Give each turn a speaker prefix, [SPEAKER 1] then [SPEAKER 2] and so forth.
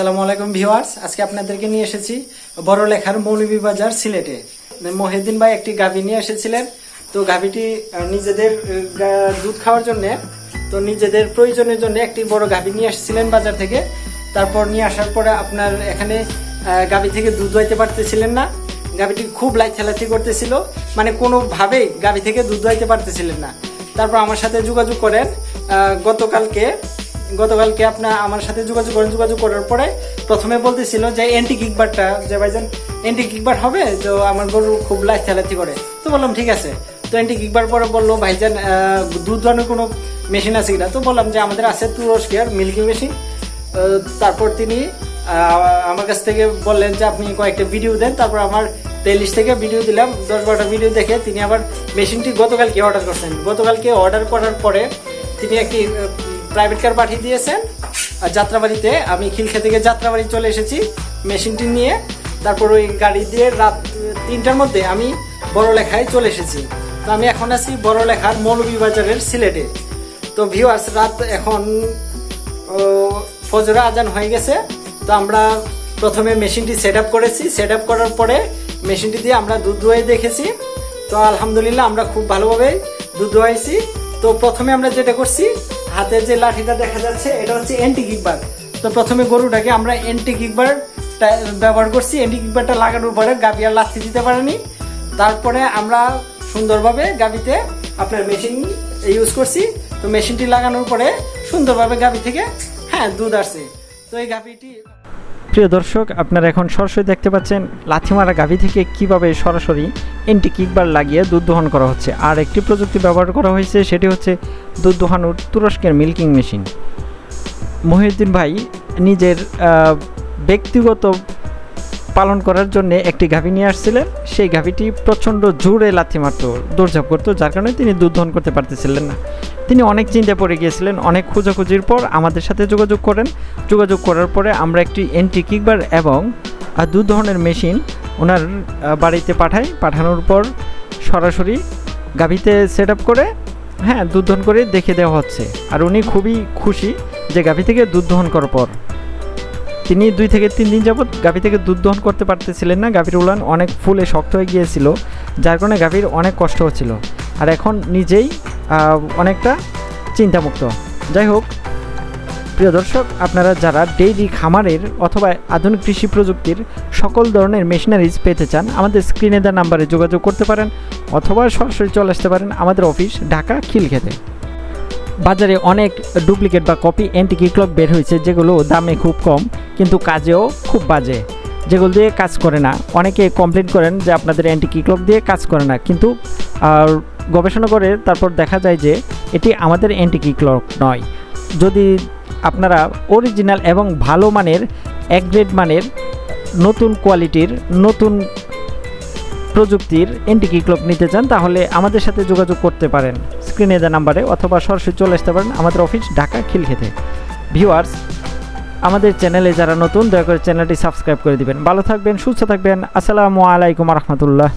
[SPEAKER 1] আসসালামু আলাইকুম ভিউয়ার্স, আজকে আপনাদেরকে নিয়ে এসেছি বড় লেখার মৌলভীবাজার সিলেটে। মহিউদ্দিন ভাই একটি গাভী নিয়ে এসেছিলেন। তো গাভীটি নিজেদের দুধ খাওয়ার জন্য, তো নিজেদের প্রয়োজনের জন্য একটি বড় গাভী নিয়ে এসেছিলেন বাজার থেকে। তারপর নিয়ে আসার পরে আপনার এখানে গাভী থেকে দুধ দোয়াইতে পারতেছিলেন না। গাভীটি খুব লাইথালাথি করতেছিল। মানে কোনোভাবেই গাভী থেকে দুধ দোয়াইতে পারতেছিলেন না। তারপর আমার সাথে যোগাযোগ করেন গতকালকে গতকালকে আপনার আমার সাথে যোগাযোগ করেন, যোগাযোগ করার পরে প্রথমে বলতেছিল যে এন্টি কিকবারটা যে ভাইজান এন্টি কিকবার হবে, তো আমার গরু খুব লাইট চালাতি করে। তো বললাম, ঠিক আছে। তো এন্টি কিকবার পরে বলল, ভাইজান দুধ ধরনের কোনো মেশিন আছে কিনা? তো বললাম যে, আমাদের আছে তুরস্কিয়ার মিল্কি মেশিন তারপর তিনি আমার কাছ থেকে বললেন যে, আপনি কয়েকটা ভিডিও দেন। তারপর আমার প্লেলিস্ট থেকে ভিডিও দিলাম দশ বারোটা ভিডিও দেখে তিনি আবার মেশিনটি গতকালকে অর্ডার করছেন। গতকালকে অর্ডার করার পরে তিনি একটি প্রাইভেট কার পাঠিয়ে দিয়েছেন। আর যাত্রাবাড়িতে আমি খিলখে থেকে যাত্রাবাড়ি চলে এসেছি, মেশিনটি নিয়ে। তারপর ওই গাড়ি দিয়ে রাত তিনটার মধ্যে আমি বড় লেখায় চলে এসেছি। তো আমি এখন আছি বড় লেখার মৌলভীবাজারের সিলেটে। তো ভিউয়ার্স রাত এখন ফজরা আজান হয়ে গেছে। তো আমরা প্রথমে মেশিনটি সেট আপ করেছি। সেট আপ করার পরে মেশিনটি দিয়ে আমরা দুধ দোয়াই দেখেছি। তো আলহামদুলিল্লাহ আমরা খুব ভালোভাবে দুধ দোয়াইছি তো প্রথমে আমরা যেটা করছি হাতে যে লাঠিটা দেখা যাচ্ছে, এটা হচ্ছে অ্যান্টি কিকবার তো প্রথমে গরুটাকে আমরা অ্যান্টি কিকবার ব্যবহার করছি। অ্যান্টি কিকবারটা লাগানোর পরে গাভি আর লাথি দিতে পারেনি। তারপরে আমরা সুন্দরভাবে গাবিতে আপনার মেশিন ইউজ করছি। তো মেশিনটি লাগানোর পরে সুন্দরভাবে গাবি থেকে হ্যাঁ দুধ আসছে। তো এই গাবিটি
[SPEAKER 2] প্রিয় দর্শক, আপনারা এখন সরাসরি দেখতে পাচ্ছেন লাথিমারা গাভী থেকে কীভাবে সরাসরি এন্টি কিকবার লাগিয়ে দুধ দোহন করা হচ্ছে। আর একটি প্রযুক্তি ব্যবহার করা হয়েছে, সেটি হচ্ছে দুধ দোহানোর তুরস্কের মিল্কিং মেশিন মহিউদ্দিন ভাই নিজের ব্যক্তিগত পালন করার জন্য একটি গাভী নিয়ে আসছিলেন। সেই গাভীটি প্রচণ্ড জোরে লাথি মারতো, দৌড়ঝাঁপ করতো, যার কারণে তিনি দুধ দহন করতে পারতেছিলেন না। তিনি অনেক চিন্তা পড়ে গিয়েছিলেন অনেক খোঁজাখুঁজির পর আমাদের সাথে যোগাযোগ করেন। যোগাযোগ করার পরে আমরা একটি এন্ট্রি কিকবার এবং আহ, দুধ দহনের মেশিন ওনার বাড়িতে পাঠাই। পাঠানোর পর সরাসরি গাভীতে সেট করে হ্যাঁ দুধ দহন করে দেখে দেওয়া হচ্ছে। আর উনি খুবই খুশি যে গাভী থেকে দুধ দহন করার পর। তিনি দুই থেকে তিন দিন যাবৎ গাভী থেকে দুধ দহন করতে পারতেছিলেন না। গাভীর উলান অনেক ফুলে শক্ত হয়ে গিয়েছিল যার কারণে গাভীর অনেক কষ্ট হচ্ছিল। আর এখন নিজেই অনেকটা চিন্তামুক্ত। যাই হোক, প্রিয় দর্শক, আপনারা যারা ডেইরি খামারের অথবা আধুনিক কৃষি প্রযুক্তির সকল ধরনের মেশিনারিজ পেতে চান, আমাদের স্ক্রিনে দেওয়া নাম্বারে যোগাযোগ করতে পারেন অথবা সরাসরি চলে আসতে পারেন আমাদের অফিস, ঢাকা খিলখেতে বাজারে অনেক ডুপ্লিকেট বা কপি অ্যান্টিকি ক্লক বের হয়েছে, যেগুলো দামে খুব কম, কিন্তু কাজেও খুব বাজে। যেগুলো দিয়ে কাজ করে না। অনেকে কমপ্লেন করেন যে আপনাদের অ্যান্টিকি ক্লক দিয়ে কাজ করে না, কিন্তু গবেষণা করে তারপর দেখা যায় যে এটি আমাদের অ্যান্টিকি ক্লক নয়। যদি আপনারা অরিজিনাল এবং ভালো মানের, এক গ্রেড মানের নতুন কোয়ালিটির নতুন প্রযুক্তির এন্টিকি ক্লক নিতে চান, তাহলে আমাদের সাথে যোগাযোগ করতে পারেন। স্ক্রিনে দেওয়া নাম্বারে অথবা সরাসরি চলে আসতে পারেন আমাদের অফিস ঢাকা খিলখেতে। ভিউয়ার্স আমাদের চ্যানেলে যারা নতুন, দয়া করে চ্যানেলটি সাবস্ক্রাইব করে দিবেন। ভালো থাকবেন, সুস্থ থাকবেন। আসসালামু আলাইকুম রহমতুল্লাহ।